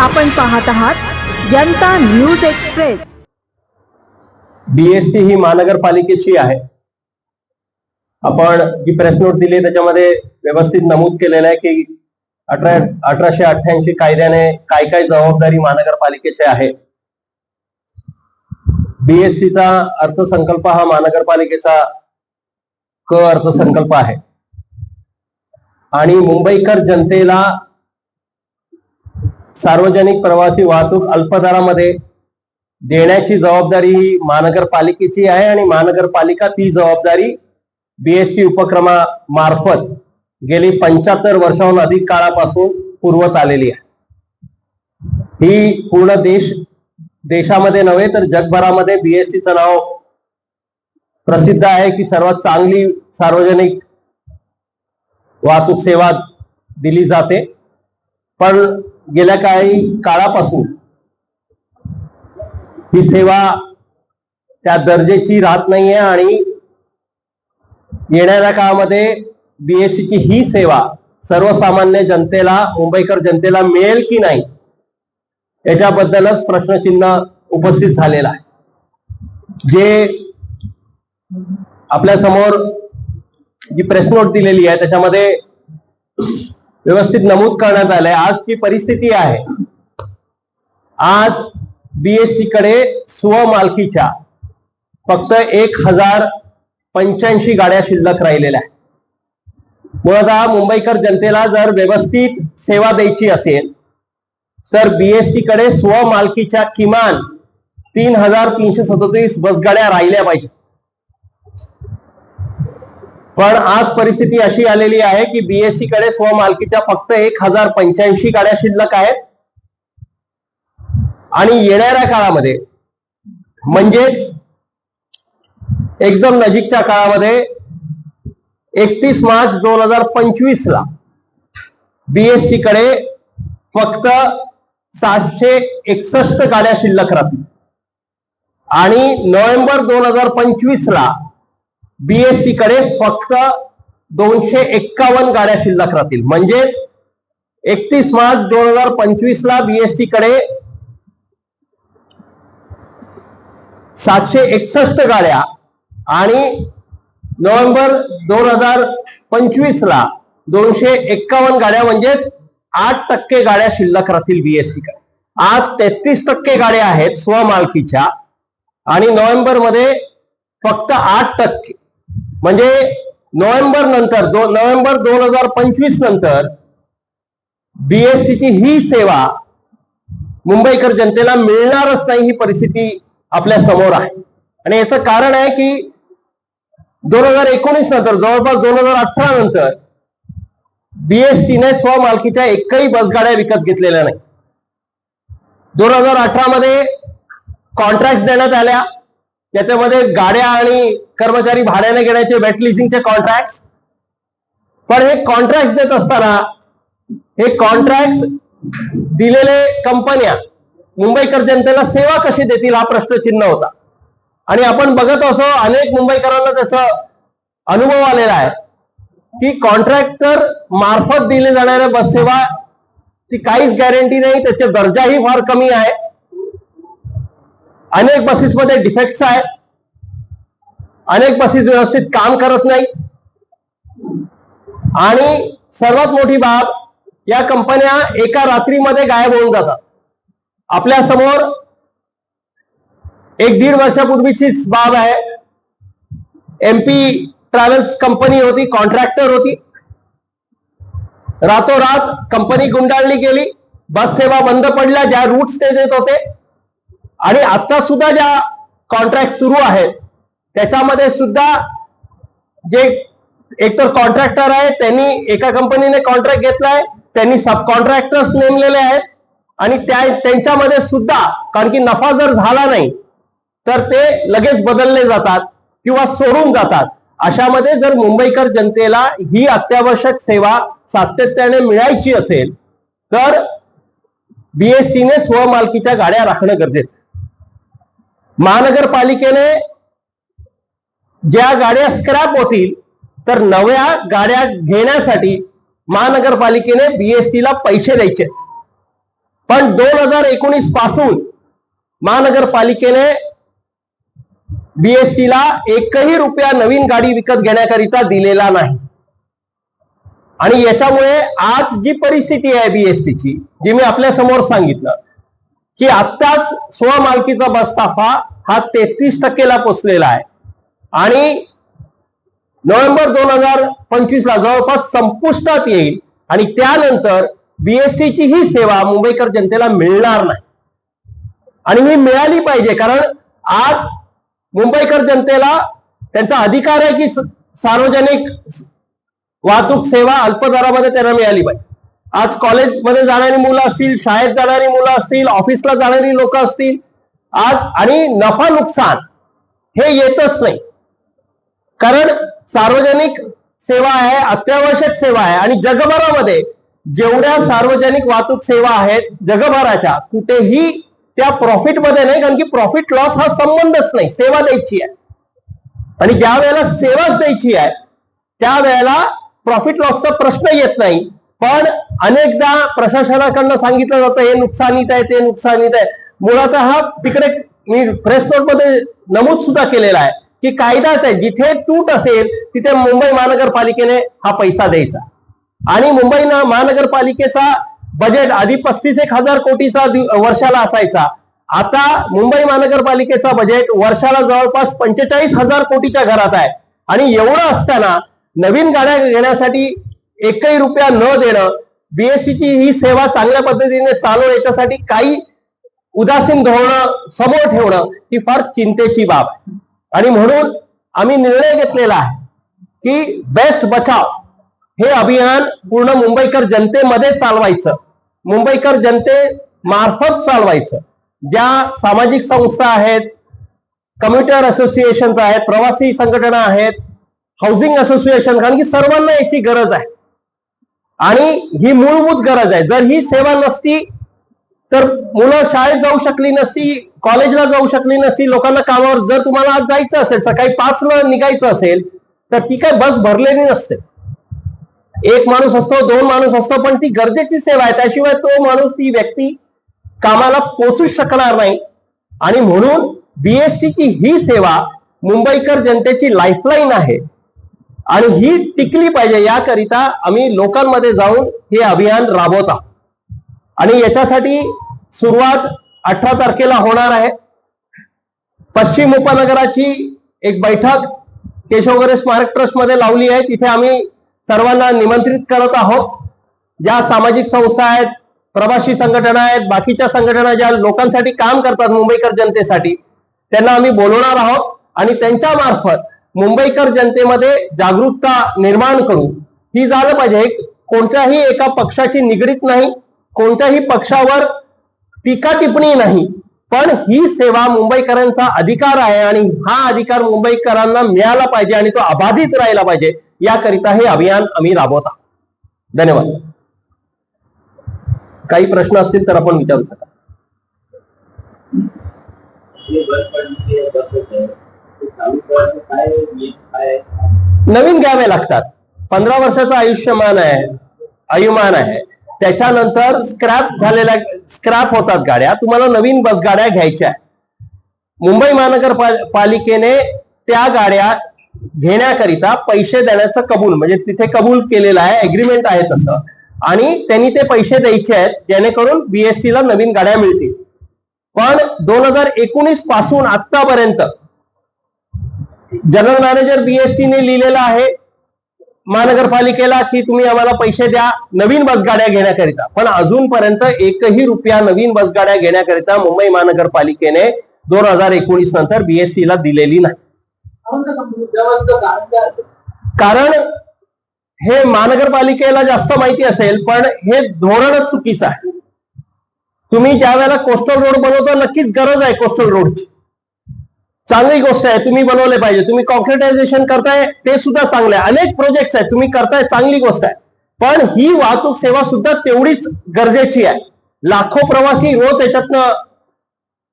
आपण पाहत आहात जनता न्यूज एक्सप्रेस. बीएसटी ही महानगरपालिकेची आहे. आपण जी प्रेस नोट दिली त्याच्यामध्ये व्यवस्थित नमूद केलेलं आहे की अठरा अठराशे अठ्ठ्याऐंशी कायद्याने काय काय जबाबदारी महानगरपालिकेची आहे. बीएसटीचा अर्थसंकल्प हा महानगरपालिकेचा क अर्थसंकल्प आहे. आणि मुंबईकर जनतेला सार्वजनिक प्रवासी वाहतूक अल्पदरामध्ये देण्याची जबाबदारी ही महानगरपालिकेची आहे आणि महानगरपालिका ती जबाबदारी बीएसटी उपक्रमामार्फत गेली पंच्याहत्तर वर्षाहून अधिक काळापासून पुरवत आलेली आहे. ही पूर्ण देश देशामध्ये नव्हे तर जगभरामध्ये बीएसटीचं नाव प्रसिद्ध आहे की सर्वात चांगली सार्वजनिक वाहतूक सेवा दिली जाते. पण गेल्या काही काळापासून ही सेवा त्या दर्जेची राहत नाहीये आणि येणाऱ्या काळामध्ये बीएससीची ही सेवा सर्वसामान्य जनतेला मुंबईकर जनतेला मिळेल की नाही याच्याबद्दलच प्रश्नचिन्ह उपस्थित झालेला आहे. जे आपल्यासमोर जी प्रेस नोट दिलेली आहे त्याच्यामध्ये व्यवस्थित नमूद करण्यात आलंय. आज ती परिस्थिती आहे. आज बीएसटी कडे स्वमालकीच्या फक्त एक हजार पंच्याऐंशी गाड्या शिल्लक राहिलेल्या आहेत. मुळतः मुंबईकर जनतेला जर व्यवस्थित सेवा द्यायची असेल तर बीएसटी कडे स्वमालकीच्या किमान तीन हजार तीनशे सदोतीस बसगाड्या राहिल्या पाहिजेत. पण आज परिस्थिती अशी आलेली आहे की बीएससी कडे स्वमालकीच्या फक्त एक हजार पंच्याऐंशी गाड्या शिल्लक आहेत. आणि येणाऱ्या काळामध्ये म्हणजेच एकदम नजीकच्या काळामध्ये एकतीस मार्च दोन हजार पंचवीस ला बीएसटी कडे फक्त सातशे एकसष्ट गाड्या शिल्लक राहतील. आणि नोव्हेंबर दोन हजार पंचवीस ला बीएसटी कडे फक्त दोनशे एक्कावन्न गाड्या शिल्लक राहतील. म्हणजेच एकतीस मार्च दोन हजार पंचवीस ला बीएसटी कडे सातशे एकसष्ट गाड्या आणि नोव्हेंबर दोन हजार पंचवीस ला दोनशे एक्कावन्न गाड्या म्हणजेच आठ टक्के गाड्या शिल्लक राहतील बीएसटी कडे. आज तेहतीस टक्के गाड्या आहेत स्वमालकीच्या आणि नोव्हेंबरमध्ये फक्त आठ टक्के म्हणजे नोव्हेंबर नंतर दो नोव्हेंबर दोन हजार पंचवीस नंतर बीएसटीची ही सेवा मुंबईकर जनतेला मिळणारच नाही ही परिस्थिती आपल्यासमोर आहे. आणि याचं कारण आहे की दोन हजार एकोणीस नंतर जवळपास दोन हजार अठरा नंतर बीएसटीने स्वमालकीच्या एकही बसगाड्या विकत घेतलेल्या नाही. दोन हजार अठरा मध्ये कॉन्ट्रॅक्ट देण्यात आल्या. त्याच्यामध्ये गाड्या आणि कर्मचारी भाड्याने घेण्याचे वेट लिसिंगचे कॉन्ट्रॅक्ट पण हे कॉन्ट्रॅक्ट देत असताना हे कॉन्ट्रॅक्ट दिलेले कंपन्या मुंबईकर जनतेला सेवा कशी देतील हा प्रश्नचिन्ह होता. आणि आपण बघत असो अनेक मुंबईकरांना त्याचा अनुभव आलेला आहे की कॉन्ट्रॅक्टर मार्फत दिली जाणाऱ्या बस सेवा ती काहीच गॅरंटी नाही त्याचे दर्जाही फार कमी आहे. अनेक बसेसमध्ये डिफेक्ट्स आहे. अनेक बसेस व्यवस्थित काम करत नाही. आणि सर्वात मोठी बाब या कंपन्या एका रात्रीमध्ये गायब होऊन जातात. आपल्यासमोर एक दीड वर्षापूर्वीचीच बाब आहे. एमपी ट्रॅव्हल्स कंपनी होती कॉन्ट्रॅक्टर होती. रातोरात कंपनी गुंडाळली गेली. बस सेवा बंद पडल्या ज्या रूट्स ते देत होते आणि आता सुद्धा ज्या कॉन्ट्रॅक्ट सुरू आहेत त्याच्यामध्ये सुद्धा जे एकतर कॉन्ट्रॅक्टर आहे त्यांनी एका कंपनीने कॉन्ट्रॅक्ट घेतलाय त्यांनी सब कॉन्ट्रॅक्टर्स नेमलेले आहेत आणि त्या त्यांच्यामध्ये सुद्धा कारण की नफा जर झाला नाही तर ते लगेच बदलले जातात किंवा सोडून जातात. अशामध्ये जर मुंबईकर जनतेला ही अत्यावश्यक सेवा सातत्याने मिळायची असेल तर बीएसटीने स्वमालकीच्या गाड्या राखणं गरजेचं महानगरपालिकेने ज्या गाड्या स्क्रॅप होतील तर नव्या गाड्या घेण्यासाठी महानगरपालिकेने बीएसटीला पैसे द्यायचे. पण दोन हजार एकोणीसपासून महानगरपालिकेने बीएसटीला एकही रुपया नवीन गाडी विकत घेण्याकरिता दिलेला नाही. आणि याच्यामुळे आज जी परिस्थिती आहे बीएसटीची जी मी आपल्यासमोर सांगितलं की आत्ताच स्वमालकीचा बसताफा हा तेहतीस टक्केला पोचलेला आहे. आणि नोव्हेंबर दोन हजार पंचवीस ला जवळपास संपुष्टात येईल आणि त्यानंतर बीएसटीची ही सेवा मुंबईकर जनतेला मिळणार नाही. आणि ही मिळाली पाहिजे कारण आज मुंबईकर जनतेला त्यांचा अधिकार आहे की सार्वजनिक वाहतूक सेवा अल्प दरामध्ये त्यांना मिळाली पाहिजे. आज कॉलेजमध्ये जाणारी मुलं असतील शाळेत जाणारी मुलं असतील ऑफिसला जाणारी लोक असतील आज आणि नफा नुकसान हे येतच नाही. कारण सार्वजनिक सेवा आहे अत्यावश्यक सेवा आहे आणि जगभरामध्ये जेवढ्या सार्वजनिक वाहतूक सेवा आहेत जगभराच्या कुठेही त्या प्रॉफिटमध्ये नाही कारण की प्रॉफिट लॉस हा संबंधच नाही सेवा द्यायची आहे. आणि ज्या वेळेला सेवाच द्यायची आहे त्यावेळेला प्रॉफिट लॉसचा प्रश्न येत नाही पण अनेकदा प्रशासनाकडनं सांगितलं जातं हे नुकसानीत आहे ते नुकसानीत आहे. मुळात हा तिकडे मी प्रेस नोटमध्ये नमूद सुद्धा केलेला आहे की कायदाच आहे जिथे तूट असेल तिथे मुंबई महानगरपालिकेने हा पैसा द्यायचा. आणि मुंबई महानगरपालिकेचा बजेट आधी पस्तीस एक हजार कोटीचा वर्षाला असायचा. आता मुंबई महानगरपालिकेचा बजेट वर्षाला जवळपास पंचेचाळीस हजार कोटीच्या घरात आहे. आणि एवढं असताना नवीन गाड्या घेण्यासाठी एकही रुपया न देणं बीएसटीची ही सेवा चांगल्या पद्धतीने चालू याच्यासाठी काही उदासीन धोरणं समोर ठेवणं ही फार चिंतेची बाब आहे. आणि म्हणून आम्ही निर्णय घेतलेला आहे की बेस्ट बचाव हे अभियान पूर्ण मुंबईकर जनतेमध्ये चालवायचं. मुंबईकर जनते मार्फत चालवायचं. ज्या सामाजिक संस्था आहेत कम्युटर असोसिएशन आहेत प्रवासी संघटना आहेत हाऊसिंग असोसिएशन कारण की सर्वांना याची गरज आहे. आणि ही मूलभूत गरज आहे. जर ही सेवा नसती तर मुलं शाळेत जाऊ शकली नसती कॉलेजला जाऊ शकली नसती लोकांना कामावर जर तुम्हाला आज जायचं असेल सकाळी पाचला निघायचं असेल तर ती काय बस भरलेली नसते. एक माणूस असतो दोन माणूस असतो पण ती गरजेची सेवा आहे. त्याशिवाय तो माणूस ती व्यक्ती कामाला पोचूच शकणार नाही. आणि म्हणून बीएसटीची ही सेवा मुंबईकर जनतेची लाईफलाईन आहे. आणि ही टिकली पाहिजे. याकरिता आम्ही लोकांमध्ये जाऊन हे अभियान राबवत. आहोत आणि याच्यासाठी सुरुवात अठरा तारखेला होणार आहे. पश्चिम उपनगराची एक बैठक केशवगरे स्मारक ट्रस्टमध्ये लावली आहे. तिथे आम्ही सर्वांना निमंत्रित करत आहोत. ज्या सामाजिक संस्था आहेत प्रवासी संघटना आहेत बाकीच्या संघटना ज्या लोकांसाठी काम करतात मुंबईकर जनतेसाठी त्यांना आम्ही बोलवणार आहोत. आणि त्यांच्या मार्फत मुंबईकर जनतेमध्ये जागरूकता निर्माण करू ही झालं पाहिजे. कोणत्याही एका पक्षाची निगडीत नाही कोणत्याही पक्षावर टीका टिप्पणी नाही. पण ही सेवा मुंबईकरांचा अधिकार आहे आणि हा अधिकार मुंबईकरांना मिळाला पाहिजे आणि तो अबाधित राहिला पाहिजे याकरिता हे अभियान आम्ही राबवत धन्यवाद. काही प्रश्न असतील तर आपण विचारू शकता. नवीन घ्यावे लागतात. पंधरा वर्षाचं आयुष्यमान आहे आयुमान आहे. त्याच्यानंतर स्क्रॅप झालेल्या स्क्रॅप होतात गाड्या. तुम्हाला नवीन बस गाड्या घ्यायच्या मुंबई मुंबई महानगरपालिकेने त्या गाड्या घेण्याकरिता पैसे देण्याचं कबूल म्हणजे तिथे कबूल केलेलं आहे अग्रीमेंट आहे तसं. आणि त्यांनी ते पैसे द्यायचे आहेत जेणेकरून बीएसटी ला नवीन गाड्या मिळतील. पण दोन हजार एकोणीसपासून आतापर्यंत जनरल मॅनेजर बीएसटीने लिहिलेलं आहे महानगरपालिकेला की तुम्ही आम्हाला पैसे द्या नवीन बसगाड्या घेण्याकरिता. पण अजूनपर्यंत एकही रुपया नवीन बसगाड्या घेण्याकरिता मुंबई महानगरपालिकेने दोन हजार एकोणीस नंतर बीएसटीला ला दिलेली नाही. कारण कारण हे महानगरपालिकेला जास्त माहिती असेल पण हे धोरणच चुकीचं आहे. तुम्ही ज्या वेळेला कोस्टल रोड बनवता नक्कीच गरज आहे कोस्टल रोडची चांगली गोष्ट आहे तुम्ही बनवले पाहिजे. तुम्ही कॉन्क्रिटायझेशन करताय ते सुद्धा चांगलं आहे. अनेक प्रोजेक्ट्स आहेत तुम्ही करताय चांगली गोष्ट आहे. पण ही वाहतूक सेवा सुद्धा तेवढीच गरजेची आहे. लाखो प्रवासी रोज याच्यातनं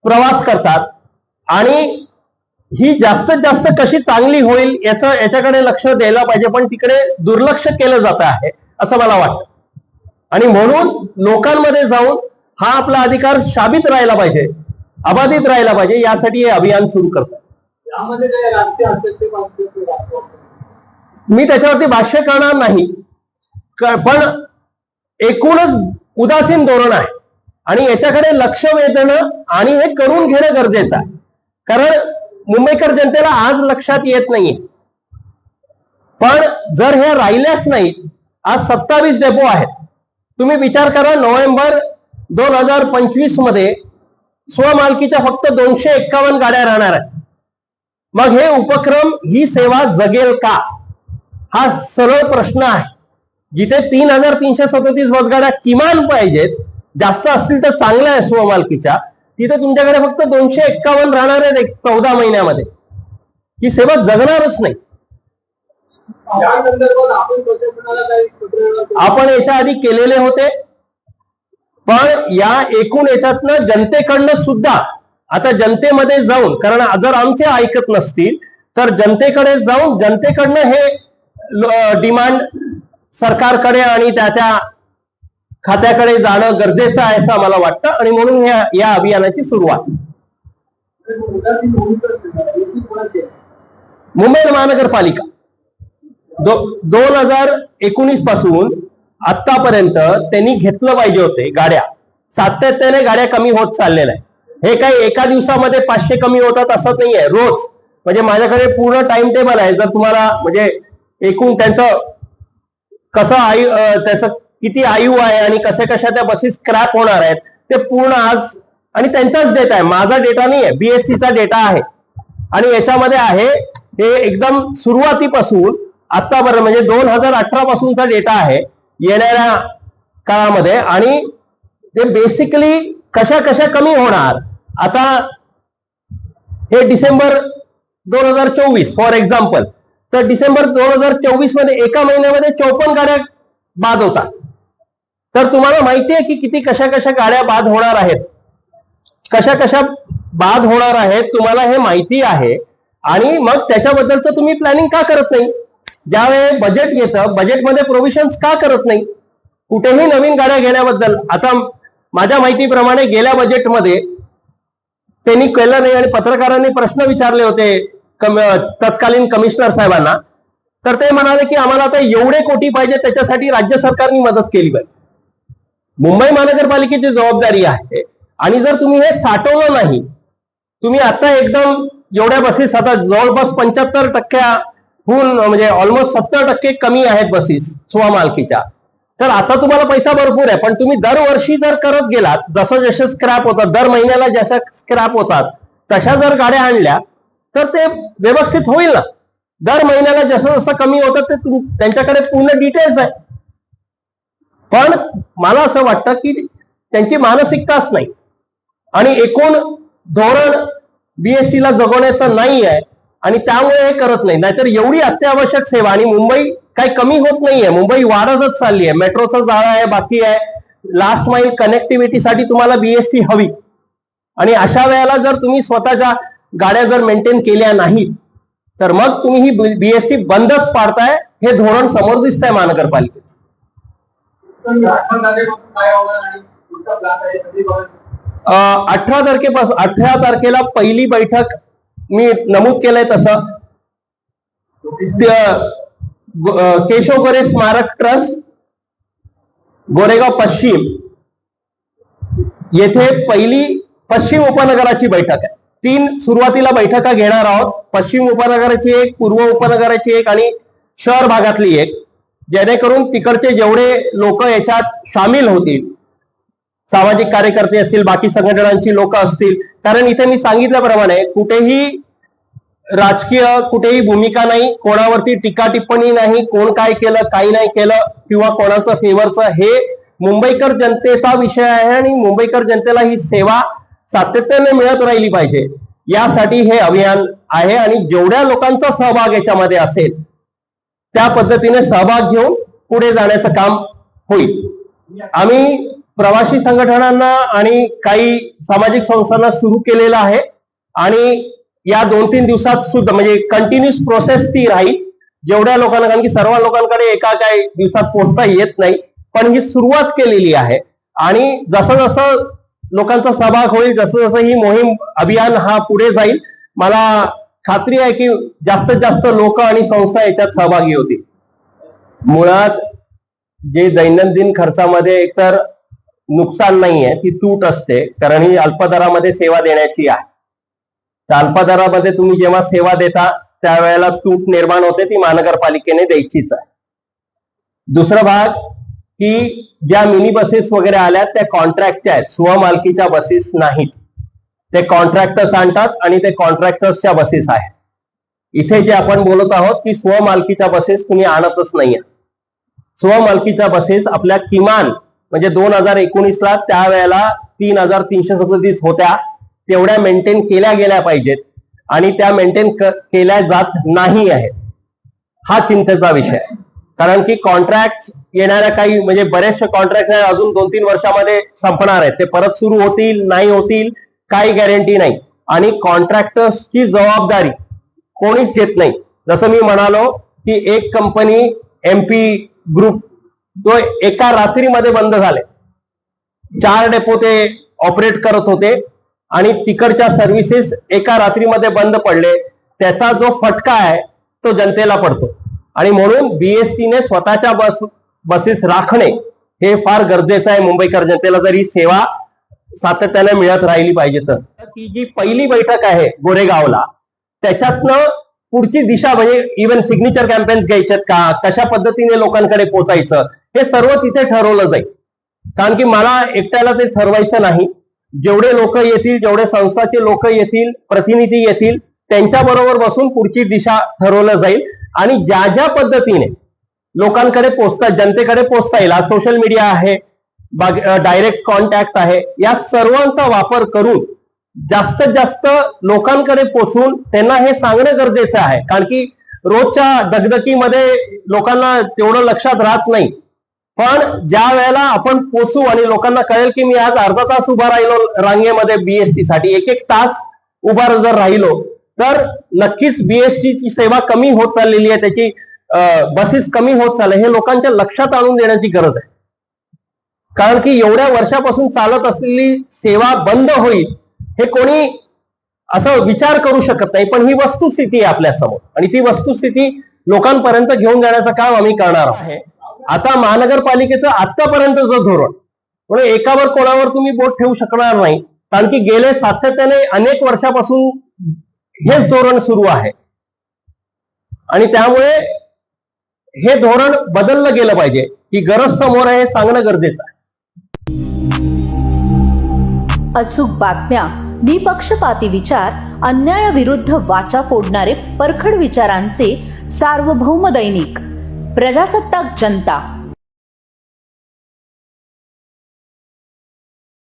प्रवास करतात आणि ही जास्तीत जास्त कशी चांगली होईल याचं याच्याकडे लक्ष द्यायला पाहिजे. पण तिकडे दुर्लक्ष केलं जात आहे असं मला वाटतं. आणि म्हणून लोकांमध्ये जाऊन हा आपला अधिकार शाबित राहिला पाहिजे. अबाधित राहायला पाहिजे यासाठी हे अभियान सुरू करतात. मी त्याच्यावरती भाष्य करणार नाही. पण एकूणच उदासीन धोरण आहे. आणि याच्याकडे लक्ष वेधणं आणि हे करून घेणं गरजेचं आहे. कारण मुंबईकर जनतेला आज लक्षात येत नाहीये. पण जर हे राहिल्याच नाहीत आज सत्तावीस डेपो आहेत. तुम्ही विचार करा नोव्हेंबर दोन हजार पंचवीसमध्ये स्वमालकीच्या फक्त दोनशे एक्कावन्न गाड्या राहणार आहेत. मग हे उपक्रम ही सेवा जगेल का? हा सरळ प्रश्न आहे. जिथे तीन हजार तीनशे सदतीस बसगाड्या किमान पाहिजेत जास्त असतील तर चांगलं आहे स्वमालकीच्या तिथे तुमच्याकडे फक्त दोनशे एक्कावन्न राहणार आहेत एक चौदा महिन्यामध्ये. ही सेवा जगणारच नाही. आपण याच्या आधी केलेले होते. पण या एकूण याच्यातनं जनतेकडनं सुद्धा आता जनतेमध्ये जाऊन कारण जर आमचे ऐकत नसतील तर जनतेकडे जाऊन जनतेकडनं हे डिमांड सरकारकडे आणि त्या त्या खात्याकडे जाणं गरजेचं आहे असं आम्हाला वाटतं आणि म्हणून या या अभियानाची सुरुवात. मुंबई महानगरपालिका दो दोन हजार एकोणीसपासून आतापर्यंत त्यांनी घेतलं पाहिजे होते गाड्या. सातत्याने गाड्या कमी होत चाललेल्या आहे हे काही एका दिवसामध्ये पाचशे कमी होतात असं नाहीये. रोज. म्हणजे माझ्याकडे पूर्ण टाइम टेबल आहे. जर तुम्हाला म्हणजे एकूण त्यांचं कसं आयु त्याचं किती आयु आहे आणि कशा कशा त्या बसेस स्क्रॅप होणार आहेत ते पूर्ण आज आणि त्यांचाच डेटा आहे. माझा डेटा नाही आहे बीएसटीचा डेटा आहे. आणि याच्यामध्ये आहे हे एकदम सुरुवातीपासून आतापर्यंत म्हणजे दोन हजार अठरा पासूनचा डेटा आहे. येणाऱ्या काळामध्ये आणि ते बेसिकली कशा कशा कमी होणार? आता हे डिसेंबर दोन हजार चोवीस फॉर एक्झाम्पल तर डिसेंबर दोन हजार चोवीसमध्ये एका महिन्यामध्ये चौपन्न गाड्या बाद होतात. तर तुम्हाला माहिती आहे की किती कशा कशा गाड्या बाद होणार आहेत? कशा कशा बाद होणार आहेत? तुम्हाला हे माहिती आहे. आणि मग त्याच्याबद्दलचं तुम्ही प्लॅनिंग का करत नाही? ज्यावेळी बजेट येतं बजेटमध्ये प्रोव्हिजन्स का करत नाही? कुठेही नवीन गाड्या घेण्याबद्दल. आता माझ्या माहितीप्रमाणे गेल्या बजेटमध्ये त्यांनी केलं नाही आणि पत्रकारांनी प्रश्न विचारले होते कम- तत्कालीन कमिशनर साहेबांना. तर ते म्हणाले की आम्हाला आता एवढे कोटी पाहिजे त्याच्यासाठी राज्य सरकारने मदत केली पाहिजे. मुंबई महानगरपालिकेची जबाबदारी आहे. आणि जर तुम्ही हे साठवलं नाही तुम्ही आता एकदम एवढ्या बसेस आता जवळपास पंच्याहत्तर टक्क्या टक्क्याहून म्हणजे ऑलमोस्ट सत्तर टक्के कमी आहेत बसेस स्वमालकीच्या तर आता तुम्हाला पैसा भरपूर आहे पण तुम्ही दरवर्षी जर करत गेलात जसं जसे स्क्रॅप होतात दर महिन्याला जशा स्क्रॅप होतात तशा जर गाड्या आणल्या तर ते व्यवस्थित होईल ना. दर महिन्याला जसं जसं कमी होतं ते तुम- त्यांच्याकडे पूर्ण डिटेल्स आहे. पण मला असं वाटतं की त्यांची मानसिकताच नाही. आणि एकूण धोरण बीएससीला जगवण्याचं नाही आहे आणि त्यामुळे हे करत नाही. नाहीतर एवढी अत्यावश्यक सेवा आणि मुंबई काही कमी होत नाहीये. मुंबई वाढतच चालली आहे मेट्रोचं जाळं आहे बाकी आहे. लास्ट माईल कनेक्टिव्हिटीसाठी तुम्हाला बीएसटी हवी. आणि अशा वेळेला जर तुम्ही स्वतःच्या गाड्या जर मेंटेन केल्या नाहीत तर मग तुम्ही ही बीएसटी बंदच पाडताय. हे धोरण समोर दिसत आहे कधी अठरा तारखेपासून अठरा तारखेला पहिली बैठक मी नमूद केलंय तसं. केशव गोरे स्मारक ट्रस्ट गोरेगाव पश्चिम येथे पहिली पश्चिम उपनगराची बैठक आहे. तीन सुरुवातीला बैठका घेणार आहोत. पश्चिम उपनगराची एक पूर्व उपनगराची एक आणि शहर भागातली एक. जेणेकरून तिकडचे जेवढे लोक याच्यात सामील होतील सामाजिक कार्यकर्ते असतील बाकी संघटनांची लोक असतील. कारण इथे मी सांगितल्याप्रमाणे कुठेही राजकीय कुठेही भूमिका नाही कोणावरती टीका टिप्पणी नाही कोण काय केलं काही नाही केलं किंवा कोणाचं फेवरचं हे मुंबईकर जनतेचा विषय आहे आणि मुंबईकर जनतेला ही सेवा सातत्याने मिळत राहिली पाहिजे. यासाठी हे अभियान आहे आणि जेवढ्या लोकांचा सहभाग याच्यामध्ये असेल त्या पद्धतीने सहभाग घेऊन पुढे जाण्याचं काम होईल. आम्ही प्रवासी संघटनांना आणि काही सामाजिक संस्थांना सुरू केलेलं आहे. आणि या दोन तीन दिवसात सुद्धा म्हणजे कंटिन्युअस प्रोसेस ती राहील. जेवढ्या लोकांना कारण की सर्व लोकांकडे एका काही दिवसात पोहोचता येत नाही पण ही सुरुवात केलेली आहे. आणि जसं जसं लोकांचा सहभाग होईल जसं जसं ही मोहीम अभियान हा पुढे जाईल मला खात्री आहे की जास्तीत जास्त लोक आणि संस्था याच्यात सहभागी होतील. मुळात जे दैनंदिन खर्चामध्ये एकतर नुकसान नाही आहे ती तूट असते कारण ही अल्पदरामध्ये सेवा देण्याची आहे. त्या अल्पदरामध्ये तुम्ही जेव्हा सेवा देता त्यावेळेला तूट निर्माण होते ती महानगरपालिकेने द्यायचीच आहे. दुसरा भाग की ज्या मिनी बसेस वगैरे आल्या त्या कॉन्ट्रॅक्टच्या आहेत स्वमालकीच्या बसेस नाहीत. ते कॉन्ट्रॅक्टर्स आणतात आणि ते कॉन्ट्रॅक्टर्सच्या बसेस आहेत. इथे जे आपण बोलत आहोत की स्वमालकीच्या बसेस तुम्ही आणतच नाही स्वमालकीच्या बसेस आपल्या किमान म्हणजे दोन हजार एकोणीसला त्यावेळेला तीन हजार तीनशे सदतीस होत्या. तेवढ्या मेंटेन केल्या गेल्या पाहिजेत. आणि त्या मेंटेन केल्या जात नाही आहेत. हा चिंतेचा विषय कारण की कॉन्ट्रॅक्ट येणाऱ्या काही म्हणजे बरेचसे कॉन्ट्रॅक्ट अजून दोन तीन वर्षामध्ये संपणार आहेत. ते परत सुरू होतील नाही होतील काही गॅरंटी नाही. आणि कॉन्ट्रॅक्टर्सची जबाबदारी कोणीच घेत नाही. जसं मी म्हणालो की एक कंपनी एमपी ग्रुप तो एका रात्रीमध्ये बंद झाले. चार डेपो ते ऑपरेट करत होते आणि तिकडच्या सर्व्हिसेस एका रात्रीमध्ये बंद पडले. त्याचा जो फटका आहे तो जनतेला पडतो. आणि म्हणून बीएसटीने स्वतःच्या बस बसेस राखणे हे फार गरजेचं आहे मुंबईकर जनतेला जरी सेवा सातत्याने मिळत राहिली पाहिजे तर. ती जी पहिली बैठक आहे गोरेगावला त्याच्यातनं पुढची दिशा म्हणजे इव्हन सिग्नेचर कॅम्पेन्स घ्यायच्यात का? कशा पद्धतीने लोकांकडे पोचायचं? हे सर्व तिथे ठरवलं जाईल. कारण की मला एकट्याला ते ठरवायचं नाही. जेवढे लोक येतील जेवढे संस्थाचे लोक येतील प्रतिनिधी येतील त्यांच्या बरोबर बसून पुढची दिशा ठरवलं जाईल. आणि ज्या ज्या पद्धतीने लोकांकडे पोचता जनतेकडे पोचता येईल आज सोशल मीडिया आहे डायरेक्ट कॉन्टॅक्ट आहे या सर्वांचा वापर करून जास्तीत जास्त लोकांकडे पोचवून त्यांना हे सांगणं गरजेचं आहे. कारण की रोजच्या दगदकीमध्ये लोकांना तेवढं लक्षात राहत नाही. पण ज्या वेळेला आपण पोचू आणि लोकांना कळेल की मी आज अर्धा तास उभा राहिलो रांगेमध्ये बीएसटी साठी एक एक तास उभा जर राहिलो तर नक्कीच बीएसटी ची सेवा कमी होत चाललेली आहे त्याची बसेस कमी होत चालले हे लोकांच्या लक्षात आणून देण्याची गरज आहे. कारण की एवढ्या वर्षापासून चालत असलेली सेवा बंद होईल हे कोणी असं विचार करू शकत नाही पण ही वस्तुस्थिती आहे आपल्यासमोर. आणि ती वस्तुस्थिती लोकांपर्यंत घेऊन जाण्याचं काम आम्ही करणार आहे आता महानगरपालिकेचं आतापर्यंतचं धोरण म्हणून एकावर कोणावर तुम्ही बोट ठेवू शकणार नाही कारण की गेले सातत्याने अनेक वर्षापासून हेच धोरण सुरू आहे. आणि त्यामुळे हे धोरण बदललं गेलं पाहिजे. ही गरज समोर आहे हे सांगणं गरजेचं आहे. अचूक बातम्या निपक्षपाती विचार अन्यायाविरुद्ध वाचा फोडणारे परखड विचारांचे सार्वभौम दैनिक. प्रजासत्ताक जनता.